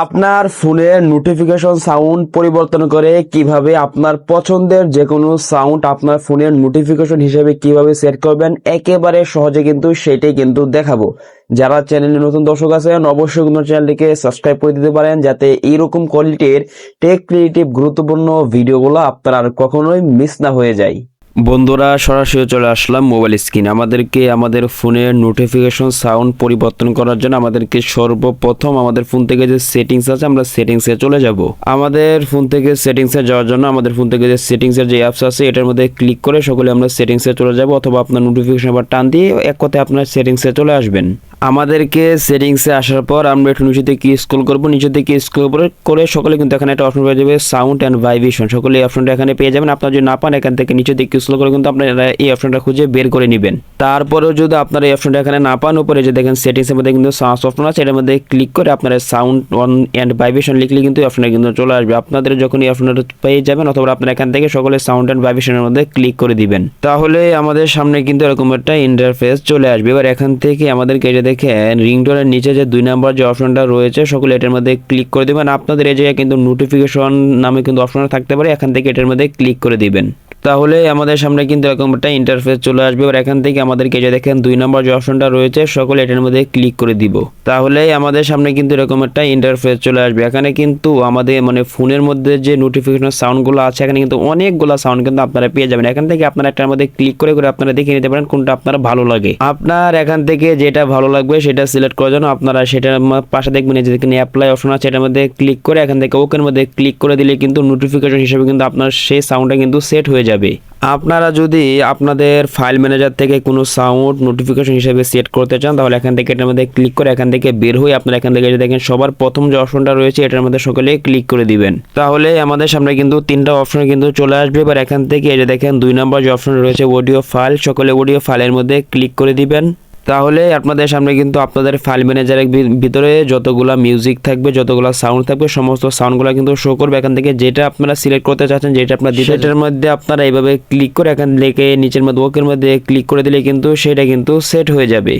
আপনার ফোনের notification sound পরিবর্তন করে কীভাবে আপনার পছন্দের যে কোনো সাউন্ড আপনার ফোনের নোটিফিকেশন হিসেবে কীভাবে সেট করবেন, একেবারে সহজে কিন্তু সেটাই কিন্তু দেখাবো। যারা চ্যানেলে নতুন দর্শক আছেন, অবশ্যই কিন্তু চ্যানেলটিকে সাবস্ক্রাইব করে দিতে পারেন, যাতে এইরকম কোয়ালিটির টেক ক্রিয়েটিভ গুরুত্বপূর্ণ ভিডিওগুলো আপনার আর কখনোই মিস না হয়ে যায়। বন্ধুরা, সরাসরি চলে আসলাম মোবাইল স্ক্রিন আমাদেরকে আমাদের ফোনের নোটিফিকেশন সাউন্ড পরিবর্তন করার জন্য আমাদেরকে সর্বপ্রথম আমাদের ফোন থেকে যে সেটিংস আছে, আমরা সেটিংসে চলে যাব। আমাদের ফোন থেকে সেটিংসে যাওয়ার জন্য আমাদের ফোন থেকে যে সেটিংসের যে অ্যাপস আছে, এটার মধ্যে ক্লিক করে সকলে আমরা সেটিংসে চলে যাব, অথবা আপনার নোটিফিকেশন আবার টান দিয়ে এক কথায় আপনার সেটিংসে চলে আসবেন। আমাদেরকে সেটিংসে আসার পর আমরা একটু নিচে থেকে স্ক্রল করব। নিচে থেকে স্ক্রল করে সকলে কিন্তু এখানে একটা অপশন পেয়ে যাবে সাউন্ড অ্যান্ড ভাইব্রেশন সকলে এই অপশনটা এখানে পেয়ে যাবেন। আপনারা যদি না পান এখান থেকে নিচে থেকে স্ক্রল করে কিন্তু আপনারা এই অপশনটা খুঁজে বের করে নেবেন। তারপরেও যদি আপনারা এই অপশনটা এখানে না পান, উপরে যে দেখেন সেটিংসের মধ্যে কিন্তু সাউন্ড অপশন আছে, এটার মধ্যে ক্লিক করে আপনারা সাউন্ড অন অ্যান্ড ভাইব্রেশন লিখলে কিন্তু এই অপশনটা কিন্তু চলে আসবে। আপনাদের যখন এই অপশনটা পেয়ে যাবেন অথবা আপনারা এখান থেকে সকলে সাউন্ড অ্যান্ড ভাইব্রেশনের মধ্যে ক্লিক করে দিবেন। তাহলে আমাদের সামনে কিন্তু এরকম একটা ইন্টারফেস চলে আসবে। এবার এখান থেকে আমাদেরকে যে দেখেন রিং রিংটোনের নিচে যে দুই নাম্বার যে অপশনটা রয়েছে, সকলে এটার মধ্যে ক্লিক করে দিবেন। আপনাদের এই জায়গায় কিন্তু নোটিফিকেশন নামে কিন্তু অপশন থাকতে পারে, এখান থেকে এটার মধ্যে ক্লিক করে দিবেন। তাহলে আমাদের সামনে কিন্তু এরকম একটা ইন্টারফেস চলে আসবে। এবার এখান থেকে আমাদেরকে যে দেখেন দুই নম্বর যে অপশনটা রয়েছে, সকলে এটার মধ্যে ক্লিক করে দিব। তাহলে আমাদের সামনে কিন্তু এরকম একটা ইন্টারফেস চলে আসবে। এখানে কিন্তু আমাদের মানে ফোনের মধ্যে যে নোটিফিকেশন সাউন্ডগুলো আছে, এখানে কিন্তু অনেকগুলো সাউন্ড কিন্তু আপনারা পেয়ে যাবেন। এখান থেকে আপনারা একটার মধ্যে ক্লিক করে করে আপনারা দেখে নিতে পারেন কোনটা আপনার ভালো লাগে। আপনার এখান থেকে যেটা ভালো লাগবে, সেটা সিলেক্ট করার জন্য আপনারা সেটার পাশে দেখবেন যে এখানে অ্যাপ্লাই অপশন আছে, এটার মধ্যে ক্লিক করে এখান থেকে ওকের মধ্যে ক্লিক করে দিলে কিন্তু নোটিফিকেশন হিসেবে কিন্তু আপনার সেই সাউন্ডটা কিন্তু সেট হয়ে যাবে। আপনারা যদি আপনাদের ফাইল ম্যানেজার থেকে কোনো সাউন্ড নোটিফিকেশন হিসেবে সেট করতে চান, তাহলে এখান থেকে এটার মধ্যে ক্লিক করে এখান থেকে বের হয়ে আপনারা এখান থেকে দেখেন সবার প্রথম যে অপশনটা রয়েছে, এটার মধ্যে সকলে ক্লিক করে দিবেন। তাহলে আমাদের সামনে কিন্তু তিনটা অপশন কিন্তু চলে আসবে। এবার এখান থেকে এই যে দেখেন দুই নম্বর যে অপশন রয়েছে অডিও ফাইল সকলে অডিও ফাইলের মধ্যে ক্লিক করে দিবেন। তাহলে আপনাদের সামনে কিন্তু আপনাদের ফাইল ম্যানেজারের ভিতরে যতগুলো মিউজিক থাকবে যতগুলো সাউন্ড থাকবে সমস্ত সাউন্ডগুলো কিন্তু শো করবে। এখান থেকে যেটা আপনারা সিলেক্ট করতে চাচ্ছেন যেটা আপনার দিতে সেটার মধ্যে আপনারা এইভাবে ক্লিক করে এখান থেকে নিচের মধ্যে ওকের মধ্যে ক্লিক করে দিলে কিন্তু সেটা কিন্তু সেট হয়ে যাবে।